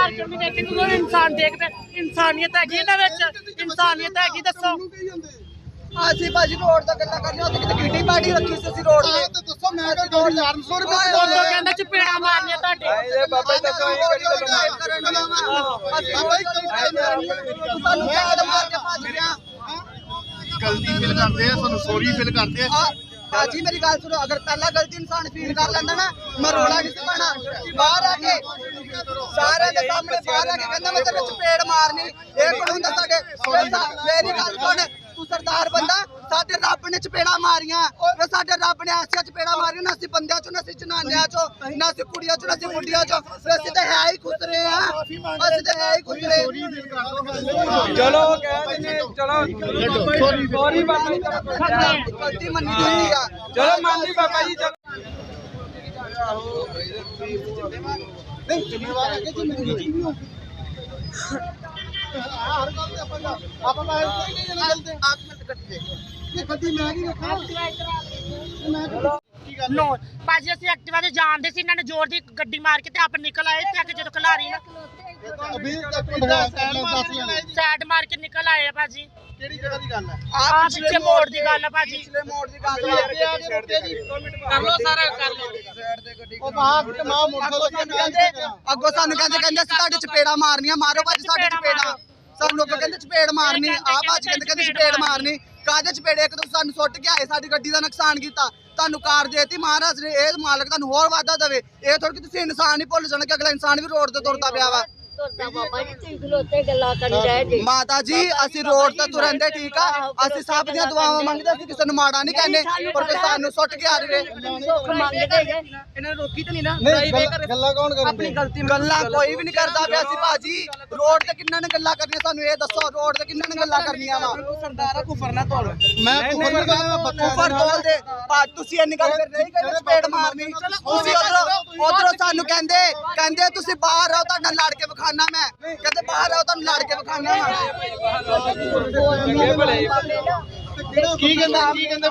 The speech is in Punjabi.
ਇਨਸਾਨ ਦੇਖਦੇ ਇਨਸਾਨੀਅਤ ਹੈਗੀ ਇਹਨਾਂ ਵਿੱਚ ਇਨਸਾਨੀਅਤ ਹੈਗੀ ਦੱਸੋ ਅਸੀਂ ਭਾਜੀ ਰੋਡ ਦਾ ਗੱਲਾਂ ਕਰਨੀ ਉੱਥੇ ਕਿਤੇ ਕਿੱਟੀ ਪਾਰਟੀ ਰੱਖੀ ਸੀ ਅਸੀਂ ਰੋਡ ਤੇ। ਤੇ ਦੱਸੋ ਮੈਂ ਤਾਂ ਦੋ ਹਜ਼ਾਰ ਸੌ ਰੁਪਏ ਉਦੋਂ ਕਹਿੰਦਾ ਚਪੇੜਾ ਮਾਰਨੀਆਂ ਤੁਹਾਡੇ। ਬਾਬਾ ਜੀ ਦੱਸੋ ਇਹ ਕਿਹੜੀ ਗੱਲ ਬਾਬਾ ਜੀ ਸਾਨੂੰ ਕਿਹੜਾ ਮਾਰ ਕੇ ਭੱਜ ਗਿਆ ਗਲਤੀ ਫੀਲ ਕਰਦੇ ਆ ਸਾਨੂੰ ਸੌਰੀ ਫੀਲ ਕਰਦੇ ਆ। ਆ ਮੇਰੀ ਗੱਲ ਸੁਣੋ, ਅਗਰ ਪਹਿਲਾਂ ਗਲਤੀ ਇਨਸਾਨ ਫੀਲ ਕਰ ਲੈਂਦਾ ਨਾ, ਮੈਂ ਰੋਲਾ ਨਹੀਂ ਸੀ ਪਾਣਾ ਬਾਹਰ ਆ ਕੇ, ਸਾਰਿਆਂ ਦੇ ਸਾਹਮਣੇ ਬਾਹਰ ਆ ਕੇ ਕਹਿੰਦਾ, ਮੈਂ ਤੇਰੇ ਚਪੇੜ ਮਾਰਨੀ। ਇਹ ਕੋਣ ਹੁੰਦਾ ਸਾਡੇ? ਮੇਰੀ ਗੱਲ ਸੁਣ। ਤੂੰ ਸਰਦਾਰ ਬੰਦਾ ਸਾਡੇ ਰੱਬ ਨੇ ਚਪੇੜਾ ਮਾਰੀਆਂ। ਵੇ ਸਾਡੇ ਰੱਬ ਨੇ ਐਸੀਆਂ ਚਪੇੜਾ ਮਾਰੀਆਂ ਨਾ ਅਸੀਂ ਬੰਦਿਆਂ ਚੋਂ ਨਾ ਅਸੀਂ ਜਨਾਨਿਆਂ ਚੋਂ ਨਾ ਅਸੀਂ ਕੁੜੀਆਂ ਚੋਂ ਨਾ ਅਸੀਂ ਮੁੰਡਿਆਂ ਚੋਂ। ਵੇ ਅਸੀਂ ਤਾਂ ਹੈ ਹੀ ਖੁਸਰੇ ਆ। ਅਸੀਂ ਤਾਂ ਹੈ ਹੀ ਖੁਸਰੇ। ਚਲੋ ਕਹਿ ਦਿੰਦੇ ਚਲੋ। ਸੌਰੀ ਬਾਬਾ ਜੀ ਚਲੋ। ਗਲਤੀ ਮੰਨੀ ਜਾਂਦੀ ਆ। ਚਲੋ ਮੰਨ ਲਈ ਬਾਬਾ ਜੀ ਨਹੀਂ ਜ਼ਿੰਮੇਵਾਰ ਹੈ ਕਿ ਜ਼ਿੰਮੇਵਾਰੀ ਨਹੀਂ। ਹਰ ਗੱਲ ਤੇ ਆਪਾਂ ਆਪਾਂ ਮੈਂ ਕੋਈ ਨਹੀਂ ਚਲਦੇ ਆਠ ਮਿੰਟ ਕੱਟ ਦੇ ਇਹ ਖੱਦੀ ਮੈਂ ਕੀ ਰੱਖਾਂ ਨੋ ਭਾਜੀ ਅਸੀਂ ਐਕਟਿਵਾ ਤੇ ਜਾਣਦੇ ਸੀ ਇਹਨਾਂ ਨੇ ਜ਼ੋਰ ਦੀ ਗੱਡੀ ਮਾਰ ਕੇ ਤੇ ਆਪ ਨਿਕਲ ਆਏ ਤੇ ਕੇ ਜਦੋਂ ਖਲਾਰੀ ਨਾ ਅਭੀ ਸਾਈਡ ਮਾਰ ਕੇ ਨਿਕਲ ਆਏ ਆ ਭਾਜੀ। ਕਿਹੜੀ ਜਗ੍ਹਾ ਦੀ ਗੱਲ ਹੈ ਆ। ਪਿੱਛੇ ਮੋੜ ਦੀ ਗੱਲ ਆ। ਭਾਜੀ ਪਿਛਲੇ ਮੋੜ ਦੀ ਗੱਲ ਅੱਗੇ ਜੀ ਕਰ ਲੋ ਸਾਰਾ ਕਰ। ਉਹ ਬਾਹਰ ਤੇ ਮਾਂ ਮੋਟਰਸਾਈਕਲ ਸਾਨੂੰ ਕਹਿੰਦੇ ਅੱਗੋਂ ਸਾਨੂੰ ਕਹਿੰਦੇ ਕਹਿੰਦੇ ਅਸੀਂ ਤੁਹਾਡੇ ਚਪੇੜਾ ਮਾਰਨੀਆਂ ਮਾਰੋ ਭਾਜੀ ਸਾਡੇ ਚਪੇੜਾ ਸਭ ਲੋਕ ਕਹਿੰਦੇ ਚਪੇੜ ਮਾਰਨੀ ਆ ਭਾਜੀ ਕਹਿੰਦੇ ਕਹਿੰਦੇ ਚਪੇੜ ਮਾਰਨੀ। ਕਾਹਦੇ ਚਪੇੜੇ? ਇੱਕ ਤਾਂ ਸਾਨੂੰ ਸੁੱਟ ਕੇ ਆਏ ਸਾਡੀ ਗੱਡੀ ਦਾ ਨੁਕਸਾਨ ਕੀਤਾ। ਤੁਹਾਨੂੰ ਕਾਰ ਦੇਤੀ ਮਹਾਰਾਜ ਨੇ ਇਹ ਮਾਲਕ ਤੁਹਾਨੂੰ ਹੋਰ ਵਾਧਾ ਦੇਵੇ। ਇਹ ਥੋੜੀ ਕਿ ਤੁਸੀਂ ਇਨਸਾਨ ਹੀ ਭੁੱਲ ਜਾਣਾ ਕਿ ਅਗਲਾ ਇਨਸਾਨ ਵੀ ਰੋਡ ਤੇ ਤੁਰਦਾ ਪਿਆ ਵਾ। ਤੁਰਦਾ ਬਾਬਾ ਜੀ ਤੁਸੀਂ ਖਲੋਤੇ ਗੱਲਾਂ ਕਰੀ ਜਾਏ ਜੀ। ਮਾਤਾ ਜੀ ਅਸੀਂ ਰੋਡ ਤੇ ਤੁਰੰਦੇ ਠੀਕ ਆ। ਅਸੀਂ ਸਭ ਦੀਆਂ ਦੁਆਵਾਂ ਮੰਗਦੇ ਅਸੀਂ ਕਿਸੇ ਨੂੰ ਮਾੜਾ ਨਹੀਂ ਕਹਿੰਦੇ ਪਰ ਫਿਰ ਸਾਨੂੰ ਸੁੱਟ ਕੇ ਆ ਰਹੇ ਸੁੱਖ ਮੰਗਦੇ ਜੇ ਇਹਨਾਂ ਨੇ ਰੋਕੀ ਤਾਂ ਨਹੀਂ ਨਾ ਗੱਲਾਂ ਕੌਣ ਕਰਦੇ ਗਲਤੀ ਗੱਲਾਂ ਕੋਈ ਵੀ ਨਹੀਂ ਕਰਦਾ ਪਿਆ ਸੀ ਭਾਜੀ ਰੋਡ ਤੇ ਕਿੰਨਾਂ ਨੇ ਗੱਲਾਂ ਕਰਨੀਆਂ ਸਾਨੂੰ ਇਹ ਦੱਸੋ ਰੋਡ ਤੇ ਕਿੰਨਾਂ ਨੇ ਗੱਲਾਂ ਕਰਨੀਆਂ ਵਾ? ਸਰਦਾਰਾ ਕੁਫਰ ਨਾ ਤੋੜ ਮੈਂ ਕੁਫਰ ਨਹੀਂ ਕਰਦਾ ਬੱਕਾ ਕੁਫਰ ਤੋੜ ਦੇ ਭਾ ਤੁਸੀਂ ਇੰਨੀ ਗੱਲ ਨਹੀਂ ਕਹਿੰਦੇ ਚਪੇੜ ਮਾਰਨੀ। ਤੁਸੀਂ ਉਧਰੋਂ ਉਧਰੋਂ ਸਾਨੂੰ ਕਹਿੰਦੇ ਕਹਿੰਦੇ ਤੁਸੀਂ ਬਾਹਰ ਆਓ ਤੁਹਾਡਾ ਲੜ ਕੇ ਵਿਖਾਣਾ ਮੈਂ। ਕਹਿੰਦੇ ਬਾਹਰ ਆਓ ਤੁਹਾਨੂੰ ਲੜ ਕੇ ਵਿਖਾਣਾ ਕੀ ਕਹਿੰਦਾ ਕੀ ਕਹਿੰਦੇ